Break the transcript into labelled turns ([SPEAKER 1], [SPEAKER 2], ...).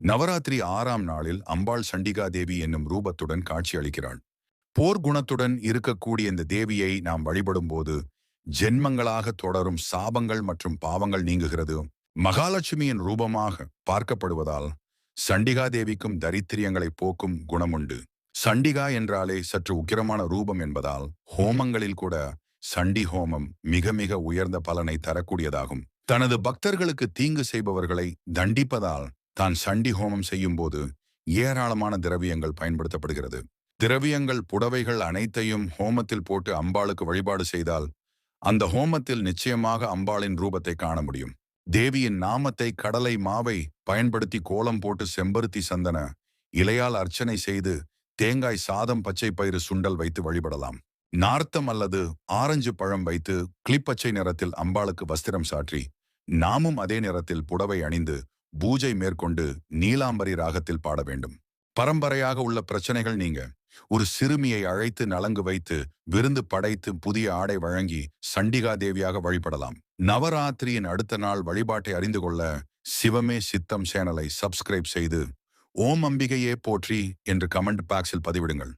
[SPEAKER 1] நவராத்திரி ஆறாம் நாளில் அம்பாள் சண்டிகா தேவி என்னும் ரூபத்துடன் காட்சியளிக்கிறாள் போர் குணத்துடன் இருக்கக்கூடிய இந்த தேவியை நாம் வழிபடும்போது ஜென்மங்களாக தொடரும் சாபங்கள் மற்றும் பாவங்கள் நீங்குகிறது. மகாலட்சுமியின் ரூபமாக பார்க்கப்படுவதால் சண்டிகா தேவிக்கும் தரித்திரியங்களை போக்கும் குணமுண்டு. சண்டிகா என்றாலே சற்று உக்கிரமான ரூபம் என்பதால் ஹோமங்களில் கூட சண்டி ஹோமம் மிக மிக உயர்ந்த பலனை தரக்கூடியதாகும். தனது பக்தர்களுக்கு தீங்கு செய்பவர்களை தண்டிப்பதால் தான் சண்டி ஹோமம் செய்யும் போது ஏராளமான திரவியங்கள் பயன்படுத்தப்படுகிறது. திரவியங்கள் புடவைகள் அனைத்தையும் ஹோமத்தில் போட்டு அம்பாளுக்கு வழிபாடு செய்தால் அந்த ஹோமத்தில் நிச்சயமாக அம்பாளின் ரூபத்தை காண முடியும். தேவியின் நாமத்தை கடலை மாவை பயன்படுத்தி கோலம் போட்டு செம்பருத்தி சந்தன இலையால் அர்ச்சனை செய்து தேங்காய் சாதம் பச்சை பயிறு சுண்டல் வைத்து வழிபடலாம். நார்த்தம் அல்லது ஆரஞ்சு பழம் வைத்து கிளிப்பச்சை நிறத்தில் அம்பாளுக்கு வஸ்திரம் சாற்றி நாமும் அதே நிறத்தில் புடவை அணிந்து பூஜை மேற்கொண்டு நீலாம்பரி ராகத்தில் பாட வேண்டும். பரம்பரையாக உள்ள பிரச்சனைகள் நீங்க. ஒரு சிறுமியை அழைத்து நலங்கு வைத்து விருந்து படைத்து புதிய ஆடை வழங்கி சண்டிகா தேவியாக வழிபடலாம். நவராத்திரியின் அடுத்த நாள் வழிபாட்டை அறிந்து கொள்ள சிவமே சித்தம் சேனலை சப்ஸ்கிரைப் செய்து ஓம் அம்பிகையே போற்றி என்று கமெண்ட் பாக்ஸில் பதிவிடுங்கள்.